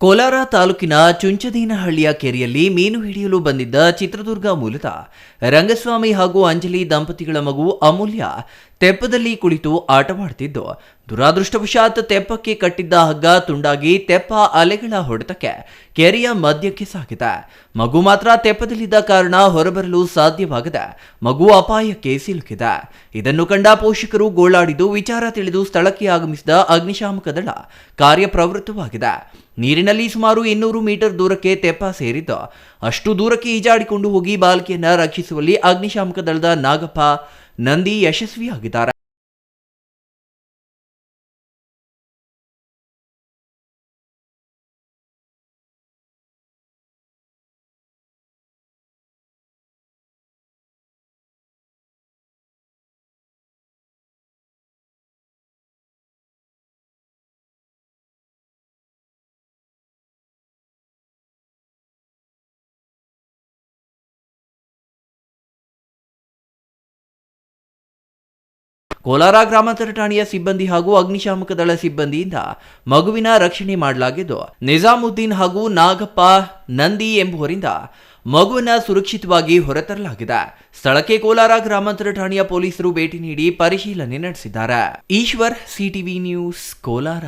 ಕೋಲಾರ ತಾಲೂಕಿನ ಚುಂಚದೀನಹಳ್ಳಿಯ ಕೆರೆಯಲ್ಲಿ ಮೀನು ಹಿಡಿಯಲು ಬಂದಿದ್ದ ಚಿತ್ರದುರ್ಗ ಮೂಲದ ರಂಗಸ್ವಾಮಿ ಹಾಗೂ ಅಂಜಲಿ ದಂಪತಿಗಳ ಮಗು ಅಮೂಲ್ಯ ತೆಪ್ಪದಲ್ಲಿ ಕುಳಿತು ಆಟವಾಡ್ತಿದ್ದು. ದುರಾದೃಷ್ಟವಶಾತ್ ತೆಪ್ಪಕ್ಕೆ ಕಟ್ಟಿದ್ದ ಹಗ್ಗ ತುಂಡಾಗಿ ತೆಪ್ಪ ಅಲೆಗಳ ಹೊಡೆತಕ್ಕೆ ಕೆರೆಯ ಮಧ್ಯಕ್ಕೆ ಸಾಗಿದೆ. ಮಗು ಮಾತ್ರ ತೆಪ್ಪದಲ್ಲಿದ್ದ ಕಾರಣ ಹೊರಬರಲು ಸಾಧ್ಯವಾಗದೆ ಮಗು ಅಪಾಯಕ್ಕೆ ಸಿಲುಕಿದೆ. ಇದನ್ನು ಕಂಡ ಪೋಷಕರು ಗೋಳಾಡಿದ್ದು ವಿಚಾರ ತಿಳಿದು ಸ್ಥಳಕ್ಕೆ ಆಗಮಿಸಿದ ಅಗ್ನಿಶಾಮಕ ದಳ ಕಾರ್ಯಪ್ರವೃತ್ತವಾಗಿದೆ. ನೀರಿನಲ್ಲಿ ಸುಮಾರು ಇನ್ನೂರು ಮೀಟರ್ ದೂರಕ್ಕೆ ತೆಪ್ಪ ಸೇರಿದ್ದು. ಅಷ್ಟು ದೂರಕ್ಕೆ ಈಜಾಡಿಕೊಂಡು ಹೋಗಿ ಬಾಲಕಿಯನ್ನ ರಕ್ಷಿಸುವಲ್ಲಿ ಅಗ್ನಿಶಾಮಕ ದಳದ ನಾಗಪ್ಪ ನಂದಿ ಯಶಸ್ವಿಯಾಗಿದ್ದಾರೆ. ಕೋಲಾರ ಗ್ರಾಮಾಂತರ ಠಾಣೆಯ ಸಿಬ್ಬಂದಿ ಹಾಗೂ ಅಗ್ನಿಶಾಮಕ ದಳ ಸಿಬ್ಬಂದಿಯಿಂದ ಮಗುವಿನ ರಕ್ಷಣೆ ಮಾಡಲಾಗಿದ್ದು, ನಿಜಾಮುದ್ದೀನ್ ಹಾಗೂ ನಾಗಪ್ಪ ನಂದಿ ಎಂಬುವರಿಂದ ಮಗುವನ್ನ ಸುರಕ್ಷಿತವಾಗಿ ಹೊರತರಲಾಗಿದೆ. ಸ್ಥಳಕ್ಕೆ ಕೋಲಾರ ಗ್ರಾಮಾಂತರ ಠಾಣೆಯ ಪೊಲೀಸರು ಭೇಟಿ ನೀಡಿ ಪರಿಶೀಲನೆ ನಡೆಸಿದ್ದಾರೆ. Eshwar, CTV news, Kolar.